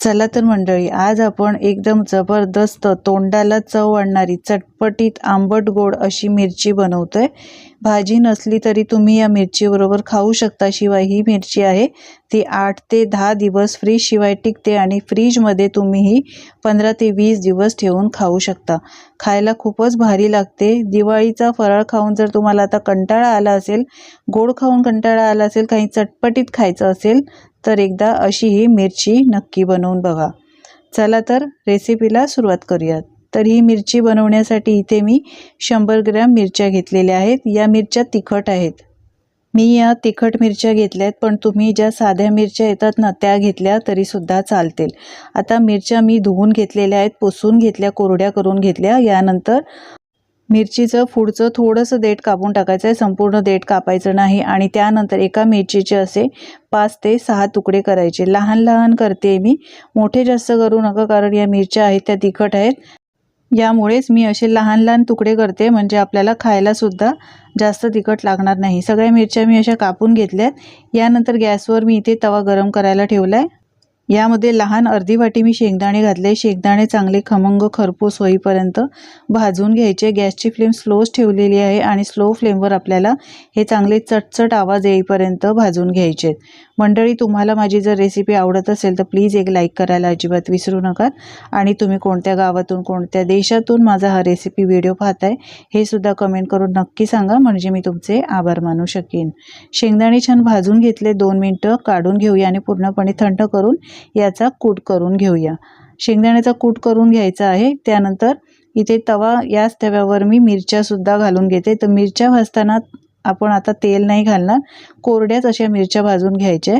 चला तर मंडळी आज आपण एकदम जबरदस्त तोंडाला चव आणणारी चटपटीत आंबट गोड अशी मिरची बनवतोय. भाजी नसली तरी तुम्ही या मिरचीबरोबर खाऊ शकता शिवाय ही मिरची आहे. ती आठ ते दहा दिवस फ्रीज शिवाय टिकते आणि फ्रीजमध्ये तुम्ही ही पंधरा ते वीस दिवस ठेवून खाऊ शकता. खायला खूपच भारी लागते. दिवाळीचा फराळ खाऊन जर तुम्हाला आता कंटाळा आला असेल गोड खाऊन कंटाळा आला असेल काही चटपटीत खायचं असेल तर एकदा अशी ही मिरची नक्की बनवून बघा. चला तर रेसिपीला सुरुवात करूयात. तर ही मिरची बनवण्यासाठी इथे मी शंभर ग्रॅम मिरच्या घेतलेल्या आहेत. या मिरच्या तिखट आहेत. मी या तिखट मिरच्या घेतल्या आहेत पण तुम्ही ज्या साध्या मिरच्या येतात ना त्या घेतल्या तरीसुद्धा चालतील. आता मिरच्या मी धुवून घेतलेल्या आहेत पुसून घेतल्या कोरड्या करून घेतल्या. यानंतर मिरचीचं पुढचं थोडंसं देठ कापून टाकायचं आहे संपूर्ण देठ कापायचं नाही आणि त्यानंतर एका मिरचीचे असे पाच ते सहा तुकडे करायचे. लहान लहान करते मी. मोठे जास्त करू नका कारण या मिरच्या आहेत त्या तिखट आहेत. यामुळेच मी असे लहान लहान तुकडे करते म्हणजे आपल्याला खायलासुद्धा जास्त तिखट लागणार नाही. सगळ्या मिरच्या मी अशा कापून घेतल्यात. यानंतर गॅसवर मी इथे तवा गरम करायला ठेवला आहे यामध्ये लहान अर्धी वाटी मी शेंगदाणे घातले. शेंगदाणे चांगले खमंग खरपूस होईपर्यंत भाजून घ्यायचे. गॅसची फ्लेम स्लोच ठेवलेली आहे आणि स्लो फ्लेमवर आपल्याला हे चांगले चटचट आवाज येईपर्यंत भाजून घ्यायचे. मंडळी तुम्हाला माझी जर रेसिपी आवडत असेल तर प्लीज एक लाईक करायला अजिबात विसरू नका. आणि तुम्ही कोणत्या गावातून कोणत्या देशातून माझा हा रेसिपी व्हिडिओ पाहताय हे सुद्धा कमेंट करून नक्की सांगा. म्हणजे मी तुमचे आभार मानू शकेन. शेंगदाणे छान भाजून घेतले. दोन मिनटं काढून घेऊया आणि पूर्णपणे थंड करून याचा कूट करून घेऊया. शेंगदाण्याचा कूट करून घ्यायचा आहे. त्यानंतर इथे तवा याच तव्यावर मी मिरच्यासुद्धा घालून घेते. तर मिरच्या भाजताना आपण आता तेल नाही घालणार. कोरड्याच अशा मिरच्या भाजून घ्यायच्या.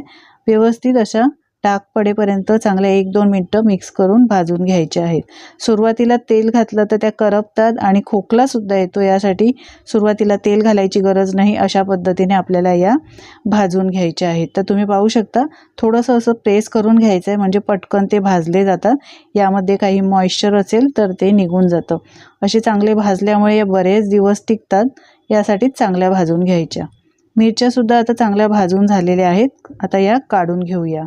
व्यवस्थित अशा टाक पडेपर्यंत चांगल्या एक दोन मिनटं मिक्स करून भाजून घ्यायचे आहेत. सुरुवातीला तेल घातलं तर त्या करपतात आणि खोकलासुद्धा येतो यासाठी सुरुवातीला तेल घालायची गरज नाही अशा पद्धतीने आपल्याला या भाजून घ्यायच्या आहेत. तर तुम्ही पाहू शकता थोडंसं असं प्रेस करून घ्यायचं आहे म्हणजे पटकन ते भाजले जातात. यामध्ये काही मॉइश्चर असेल तर ते निघून जातं. असे चांगले भाजल्यामुळे या बरेच दिवस टिकतात यासाठी चांगल्या भाजून घ्यायच्या. मिरच्यासुद्धा आता चांगल्या भाजून झालेल्या आहेत. आता या काढून घेऊया.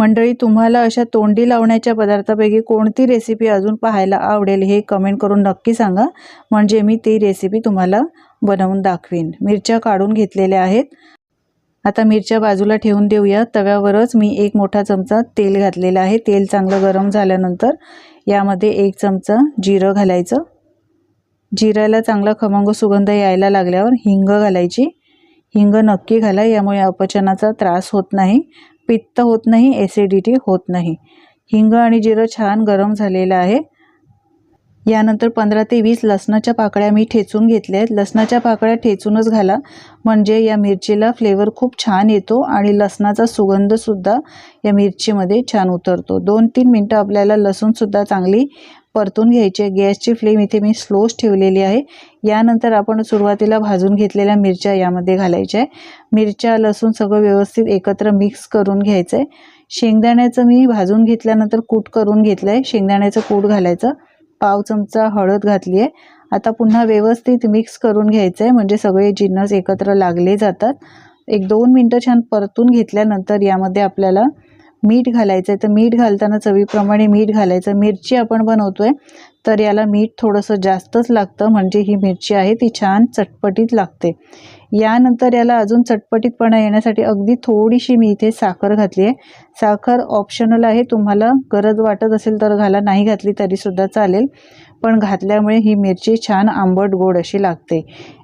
मंडळी तुम्हाला अशा तोंडी लावण्याच्या पदार्थापैकी कोणती रेसिपी अजून पाहायला आवडेल हे कमेंट करून नक्की सांगा. म्हणजे मी ती रेसिपी तुम्हाला बनवून दाखवीन. मिरच्या काढून घेतलेल्या आहेत. आता मिरच्या बाजूला ठेवून देऊया. तव्यावरच मी एक मोठा चमचा तेल घातलेला आहे. तेल चांगलं गरम झाल्यानंतर यामध्ये एक चमचा जिरं घालायचं. जिऱ्याला चांगला खमंग सुगंध यायला लागल्यावर हिंग घालायची. हिंग नक्की घाला. यामुळे अपचनाचा त्रास होत नाही. पित्त होत नाही ॲसिडिटी होत नाही. हिंग आणि जिरं छान गरम झालेलं आहे. यानंतर पंधरा ते वीस लसणाच्या पाकळ्या मी ठेचून घेतल्या आहेत. लसणाच्या पाकळ्या ठेचूनच घाला. म्हणजे या मिरचीला फ्लेवर खूप छान येतो आणि लसणाचा सुगंधसुद्धा या मिरचीमध्ये छान उतरतो. दोन तीन मिनटं आपल्याला लसूणसुद्धा चांगली परतून घ्यायची आहे. गॅसची फ्लेम इथे मी स्लोच ठेवलेली आहे. यानंतर आपण सुरुवातीला भाजून घेतलेल्या मिरच्या यामध्ये घालायच्या आहे. मिरच्या लसूण सगळं व्यवस्थित एकत्र मिक्स करून घ्यायचं आहे. शेंगदाण्याचं मी भाजून घेतल्यानंतर कूट करून घेतलं आहे शेंगदाण्याचं कूट घालायचं. पाव चमचा हळद घातली आहे. आता पुन्हा व्यवस्थित मिक्स करून घ्यायचं आहे. म्हणजे सगळे जिन्नस एकत्र लागले जातात. एक दोन मिनटं छान परतून घेतल्यानंतर यामध्ये आपल्याला मीठ घालायचं आहे तर मीठ घालताना चवीप्रमाणे मीठ घालायचं. मिरची आपण बनवतो आहे तर याला मीठ थोडंसं जास्तच लागतं. म्हणजे ही मिरची आहे ती छान चटपटीत लागते. यानंतर याला अजून चटपटीतपणा येण्यासाठी अगदी थोडीशी मी इथे साखर घातली आहे. साखर ऑप्शनल आहे. तुम्हाला गरज वाटत असेल तर घाला. नाही घातली तरीसुद्धा चालेल. पण घातल्यामुळे ही मिरची छान आंबट गोड अशी लागते.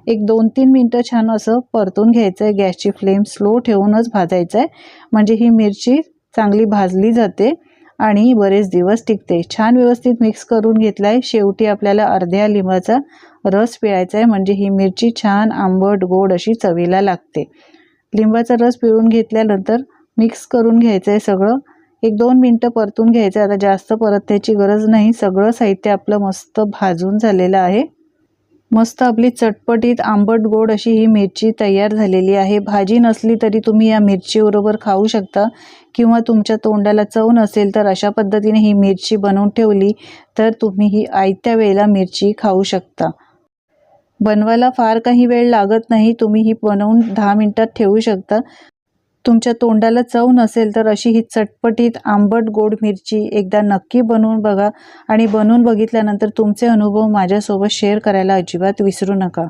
एक दोन तीन मिनटं छान असं परतून घ्यायचं आहे गॅसची फ्लेम स्लो ठेवूनच भाजायचं आहे म्हणजे ही मिरची चांगली भाजली जाते आणि बरेच दिवस टिकते. छान व्यवस्थित मिक्स करून घेतला आहे शेवटी आपल्याला अर्ध्या लिंबाचा रस पिळायचा आहे म्हणजे ही मिरची छान आंबट गोड अशी चवीला लागते. लिंबाचा रस पिळून घेतल्यानंतर मिक्स करून घ्यायचं आहे सगळं. एक दोन मिनटं परतून घ्यायचं आता जास्त परतण्याची गरज नाही. सगळं साहित्य आपलं मस्त भाजून झालेलं आहे. मस्त आपली चटपटीत आंबट गोड अशी ही मिरची तयार झालेली आहे. भाजी नसली तरी तुम्ही या मिरचीबरोबर खाऊ शकता किंवा तुमच्या तोंडाला चव नसेल तर अशा पद्धतीने ही मिरची बनवून ठेवली तर तुम्ही ही आयत्या वेळेला मिरची खाऊ शकता. बनवायला फार काही वेळ लागत नाही. तुम्ही ही बनवून दहा मिनटात ठेवू शकता. तुमच्या तोंडाला चव नसेल तर अशी ही चटपटीत आंबट गोड मिरची एकदा नक्की बनवून बघा आणि बनवून बघितल्यानंतर तुमचे अनुभव माझ्यासोबत शेअर करायला अजिबात विसरू नका.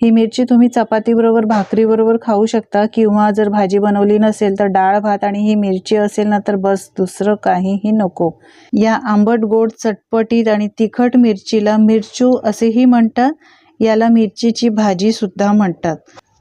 ही मिरची तुम्ही चपातीबरोबर भाकरीबरोबर खाऊ शकता किंवा जर भाजी बनवली नसेल तर डाळ भात आणि ही मिरची असेल ना तर बस दुसरं काहीही नको. या आंबट गोड चटपटीत आणि तिखट मिरचीला मिरचू असेही म्हणतात. याला मिरचीची भाजी सुद्धा म्हणतात.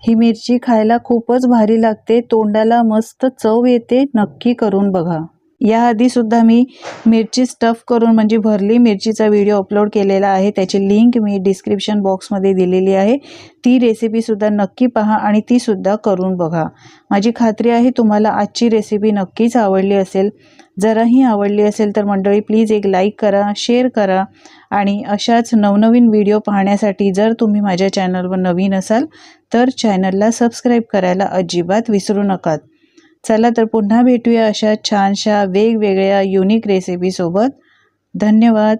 ही मिरची खायला खूपच भारी लागते. तोंडाला मस्त चव येते. नक्की करून बघा. याआधी सुद्धा मी मिरची स्टफ करून म्हणजे भरली मिरचीचा व्हिडिओ अपलोड केलेला आहे. त्याची लिंक मी डिस्क्रिप्शन बॉक्समध्ये दिलेली आहे. ती रेसिपीसुद्धा नक्की पहा आणि तीसुद्धा करून बघा. माझी खात्री आहे तुम्हाला आजची रेसिपी नक्कीच आवडली असेल. जराही आवडली असेल तर मंडळी प्लीज एक लाईक करा शेअर करा आणि अशाच नवनवीन व्हिडिओ पाहण्यासाठी जर तुम्ही माझ्या चॅनलवर नवीन असाल तर चॅनलला सबस्क्राईब करायला अजिबात विसरू नका. चला तर पुन्हा भेटूया अशा छानशा वेगवेगळ्या युनिक रेसिपीसोबत धन्यवाद.